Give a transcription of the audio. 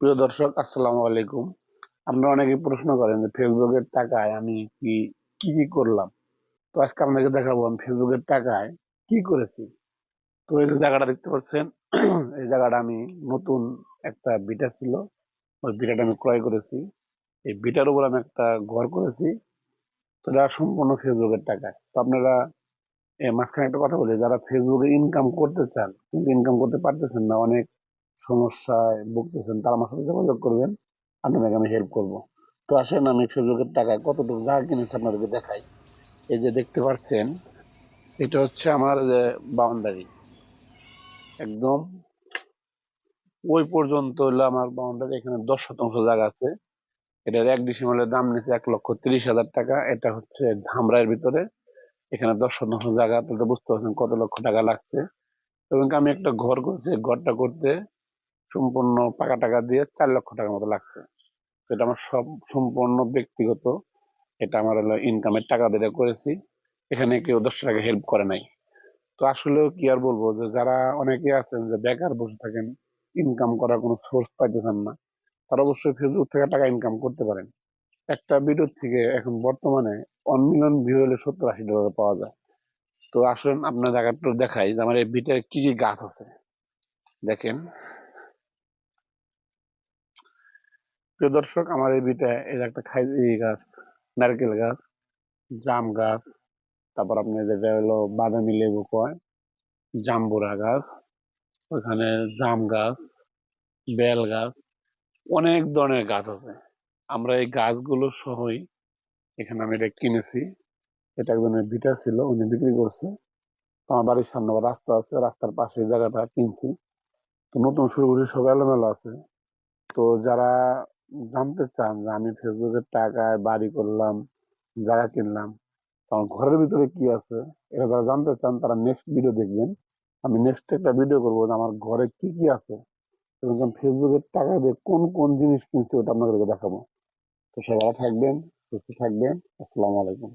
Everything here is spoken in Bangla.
প্রিয় দর্শক, আসসালামু আলাইকুম। আপনারা অনেকে প্রশ্ন করেন যে ফেসবুকের টাকায় আমি কি কি কি করলাম? তো আজকে আপনাকে দেখাবো আমি ফেসবুকের টাকায় কি করেছি। তো এই যে জায়গাটা দেখতে পাচ্ছেন, এই জায়গাটা আমি নতুন একটা বিটা ছিল। ওই বিটাটা আমি ক্রয় করেছি। এই বিটার উপর আমি একটা ঘর করেছি। তো এটা সম্পূর্ণ ফেসবুকের টাকায় তো আপনারা মাঝখানে একটা কথা বলি, যারা ফেসবুকে ইনকাম করতে চান, কিন্তু ইনকাম করতে পারতেছেন না, অনেক সমস্যায় ভুগতেছেন, তারা আমার সাথে যোগাযোগ করবেন আপনাদেরকে আমি হেল্প করব। তো আসেন, আমি ফেসবুকের টাকায় কতটুকু জায়গা কিনেছি আপনাদেরকে দেখাই। এই যে দেখতে পাচ্ছেন, এটা হচ্ছে আমার যে বাউন্ডারি। একদম ওই পর্যন্ত হলো আমার বাউন্ডারি, এখানে দশ শতাংশ জায়গা আছে। এটার এক ডিসিমালের দাম নিচ্ছে এক লক্ষ তিরিশ হাজার টাকা, এটা হচ্ছে ধামরাইয়ের ভিতরে। এখানে দশ শতাংশ জায়গা, তাহলে বুঝতে পারছেন কত লক্ষ টাকা লাগছে। এবং আমি একটা ঘর করছি ঘরটা করতে সম্পূর্ণ পাকা টাকা দিয়ে চার লক্ষ টাকার মতো লাগছে। এটা আমার সব সম্পূর্ণ ব্যক্তিগত। এটা আমার হলো ইনকামের টাকা দিয়ে করেছি। এখানে কেউ দশ টাকা হেল্প করে নাই। তো আসলেও কি আর বলব যে যারা অনেকে আছেন যে বেকার বসে থাকেন ইনকাম করার কোনো সোর্স পাইতেছেন না, তারা অবশ্যই ফেসবুক থেকে টাকা ইনকাম করতে পারেন। একটা ভিডিও থেকে এখন বর্তমানে ওয়ান মিলিয়ন ভিউ হলে সত্তর আশি ডলার পাওয়া যায়। তো আসলেন আপনার জায়গাটা দেখাই যে আমার এই বিটায় কি কি গাছ আছে। দেখেন। প্রিয় দর্শক, আমার এই বিটায় এই যে একটা খাই এই গাছ, নারকেল গাছ, জাম গাছ, তারপর আপনি যেটা হলো বাদামি লেবু কয়, জাম্বুরা গাছ ওখানে জাম গাছ, বেল গাছ, অনেক ধরনের গাছ আছে। আমরা এই গাছগুলো সহই এখানে আমি এটা কিনেছি। এটা একজনের বিটা ছিল, উনি বিক্রি করছে। আমার বাড়ির সামনে রাস্তা আছে, রাস্তার পাশে জায়গাটা কিনছি। তো নতুন শুরু করি সব এলোমেলো আছে। তো যারা জানতে চান যে আমি ফেসবুকের টাকায় বাড়ি করলাম, জায়গা কিনলাম, তখন ঘরের ভিতরে কি আছে? এটা যারা জানতে চান তারা নেক্সট ভিডিও দেখবেন। আমি নেক্সট একটা ভিডিও করব যে আমার ঘরে কি কি আছে এবং আমি ফেসবুকের টাকা দিয়ে কোন কোন জিনিস কিনছি ওটা আপনাদেরকে দেখাবো। তো সবাই থাকবেন, সুস্থ থাকবেন। আসসালামু আলাইকুম।